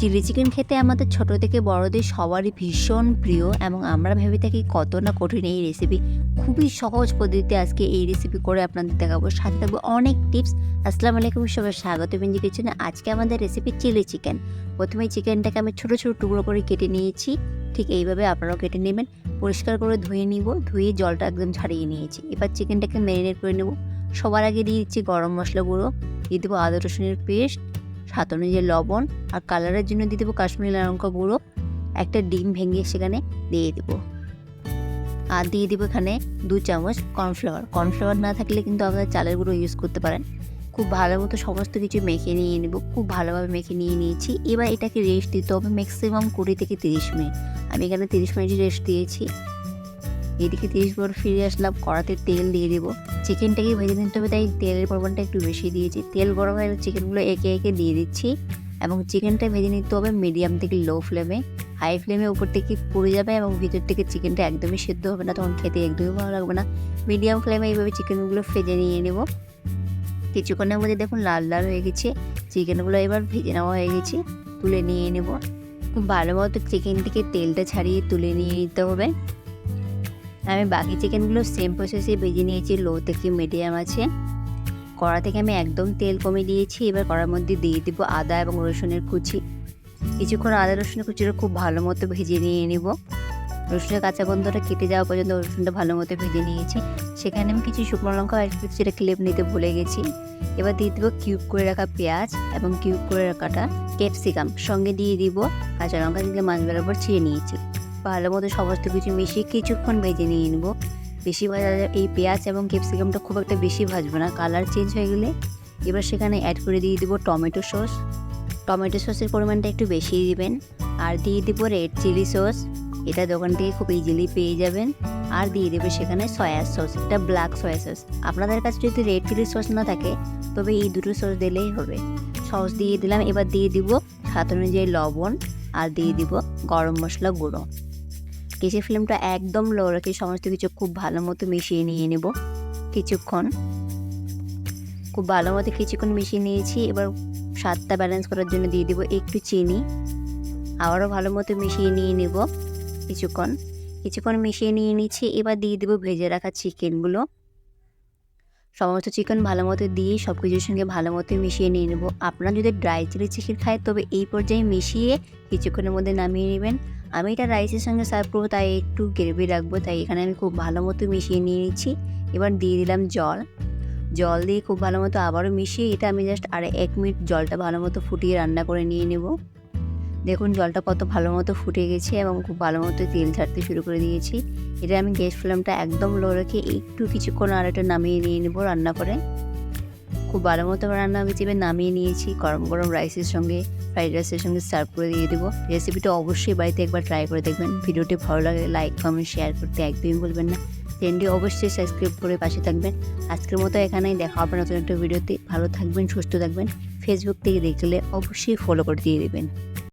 Chilli chicken খেতে আমাদের ছোট থেকে বড়দের সবারই ভীষণ প্রিয় এবং আমরা ভেবে থাকি কত না কঠিন এই রেসিপি খুবই সহজ পদ্ধতিতে আজকে এই রেসিপি করে আপনাদের দেখাবো। সাথে থাকব অনেক টিপস আসসালামু আলাইকুম, সবাই স্বাগত। বিঞ্জি কিচেনে আজকে আমাদের রেসিপি চিলি চিকেন। প্রথমে চিকেনটাকে আমি ছোটো ছোটো টুকরো করে কেটে নিয়েছি। ঠিক এইভাবে আপনারাও কেটে নেবেন। পরিষ্কার করে ধুয়ে নিব। ধুয়ে জলটা একদম ছাড়িয়ে নিয়েছি। এবার চিকেনটাকে ম্যারিনেট করে নেব। সবার আগে দিয়ে দিচ্ছি গরম মশলা গুঁড়ো। দিয়ে দেবো আদা রসুনের পেস্ট স্বাদ অনুযায়ী লবণ আর কালারের জন্য দিয়ে দেবো কাশ্মীরি লঙ্কা গুঁড়ো। একটা ডিম ভেঙে সেখানে দিয়ে দেবো। আর দিয়ে দেবো এখানে দু চামচ কর্নফ্লাওয়ার। কর্নফ্লাওয়ার না থাকলে কিন্তু আপনারা চালের গুঁড়ো ইউজ করতে পারেন। খুব ভালো মতো সমস্ত কিছু মেখে নিয়ে নেব। খুব ভালোভাবে মেখে নিয়ে নিয়েছি। এবার এটাকে রেস্ট দিতে হবে ম্যাক্সিমাম কুড়ি থেকে তিরিশ মিনিট। আমি এখানে তিরিশ মিনিট রেস্ট দিয়েছি। এদিকে তিরিশ মিনিট ফিরে আসলাম, কড়াতে তেল দিয়ে দেবো। চিকেনটাকে ভেজে নিতে হবে, তাই তেলের পরিমাণটা একটু বেশি দিয়েছি। তেল গরম হয়ে চিকেনগুলো একে একে দিয়ে দিচ্ছি এবং চিকেনটা ভেজে নিতে হবে মিডিয়াম থেকে লো ফ্লেমে হাই ফ্লেমে উপর থেকে পুড়ে যাবে এবং ভিতর থেকে চিকেনটা একদমই সেদ্ধ হবে না, তখন খেতে একদমই ভালো লাগবে না। মিডিয়াম ফ্লেমে এইভাবে চিকেনগুলো ভেজে নিয়ে নেব। কিছুক্ষণের মধ্যে দেখুন লাল লাল হয়ে গেছে, চিকেনগুলো এবার ভেজে নেওয়া হয়ে গেছে, তুলে নিয়ে নেব। খুব ভালো মতো চিকেন থেকে তেলটা ছাড়িয়ে তুলে নিয়ে নিতে হবে। আমি বাকি চিকেনগুলো সেম প্রসেসে ভেজে নিয়েছি। লো থেকে মিডিয়াম আছে। কড়া থেকে আমি একদম তেল কমে দিয়েছি। এবার কড়ার মধ্যে দিয়ে দেবো আদা এবং রসুনের কুচি। কিছুক্ষণ আদা রসুনের কুচিটা খুব ভালো মতো ভেজে নিয়ে নেব। রসুনের কাঁচা গন্ধটা কেটে যাওয়া পর্যন্ত রসুনটা ভালো মতো ভেজে নিয়েছি। সেখানে আমি কিছু শুকনো লঙ্কা আর কিছুটা ক্লিপ নিতে ভুলে গেছি। এবার দিয়ে দেবো কিউব করে রাখা পেঁয়াজ এবং কিউব করে রাখাটা ক্যাপসিকাম সঙ্গে দিয়ে দিব কাঁচা লঙ্কা দিলে মাছ বরাবর ছিঁড়ে নিয়েছি। ভালো মতো সমস্ত কিছু মিশিয়ে কিছুক্ষণ ভেজে নিয়ে নেব। বেশি ভাজা এই পেঁয়াজ এবং ক্যাপসিকামটা খুব একটা বেশি ভাজবো না। কালার চেঞ্জ হয়ে গেলে এবার সেখানে অ্যাড করে দিয়ে দেবো টমেটো সস। টমেটো সসের পরিমাণটা একটু বেশি দিবেন। আর দিয়ে দেবো রেড চিলি সস এটা দোকান থেকে খুব ইজিলি পেয়ে যাবেন। আর দিয়ে দেবে সেখানে সয়া সস এটা ব্ল্যাক সয়া সস আপনাদের কাছে যদি রেড চিলি সস না থাকে, তবে এই দুটো সস দিলেই হবে। সস দিয়ে দিলাম। এবার দিয়ে দিব স্বাদ অনুযায়ী লবণ। আর দিয়ে দিব গরম মশলা গুঁড়ো। গ্যাসের ফ্লেমটা একদম লো রেখে সমস্ত কিছু খুব ভালো মতো মিশিয়ে নিয়ে নেব। কিছুক্ষণ। খুব ভালো মতো কিছুক্ষণ মিশিয়ে নিয়েছি। এবার স্বাদটা ব্যালেন্স করার জন্য দিয়ে দেবো একটু চিনি। আবারও ভালো মতো মিশিয়ে নিয়ে নেব কিছুক্ষণ। কিছুক্ষণ মিশিয়ে নিয়ে নিচ্ছি। এবার দিয়ে দেবো ভেজে রাখা চিকেনগুলো সমস্ত চিকেন ভালো মতো দিয়ে সব কিছুর সঙ্গে ভালো মতো মিশিয়ে নিয়ে নেব। আপনারা যদি ড্রাই চিলি চিকেন খায়, তবে এই পর্যায়ে মিশিয়ে কিছুক্ষণের মধ্যে নামিয়ে নেবেন। আমি এটা রাইসের সঙ্গে সার্ভ করব, তাই একটু গ্রেভি রাখব, তাই এখানে আমি খুব ভালো মতো মিশিয়ে নিয়ে নিচ্ছি। এবার দিয়ে দিলাম জল। জল দিয়ে খুব ভালো মতো আবারও মিশিয়ে এটা আমি জাস্ট আর এক মিনিট জলটা ভালো মতো ফুটিয়ে রান্না করে নিয়ে নেব। দেখুন, জলটা কত ভালো মতো ফুটে গেছে এবং খুব ভালো মতো তেল ছাড়তে শুরু করে দিয়েছি। এটা আমি গ্যাস ফ্লেমটা একদম লো রেখে একটু কিছুক্ষণ আর একটা নামিয়ে নিয়ে নেব রান্না করে। খুব ভালো মতো রান্না আমি চেপে নামিয়ে নিয়েছি গরম গরম রাইসের সঙ্গে, ফ্রাইড রাইসের সঙ্গে সার্ভ করে দিয়ে দেবো। রেসিপিটা অবশ্যই বাড়িতে একবার ট্রাই করে দেখবেন। ভিডিওটি ভালো লাগে লাইক, কমেন্ট, শেয়ার করতে একদমই বলবেন না। চ্যানেলটি অবশ্যই সাবস্ক্রাইব করে পাশে থাকবেন। আজকের মতো এখানেই দেখা হবে নতুন একটা ভিডিওতে। ভালো থাকবেন, সুস্থ থাকবেন। ফেসবুক থেকে দেখলে অবশ্যই ফলো করে দিয়ে দেবেন।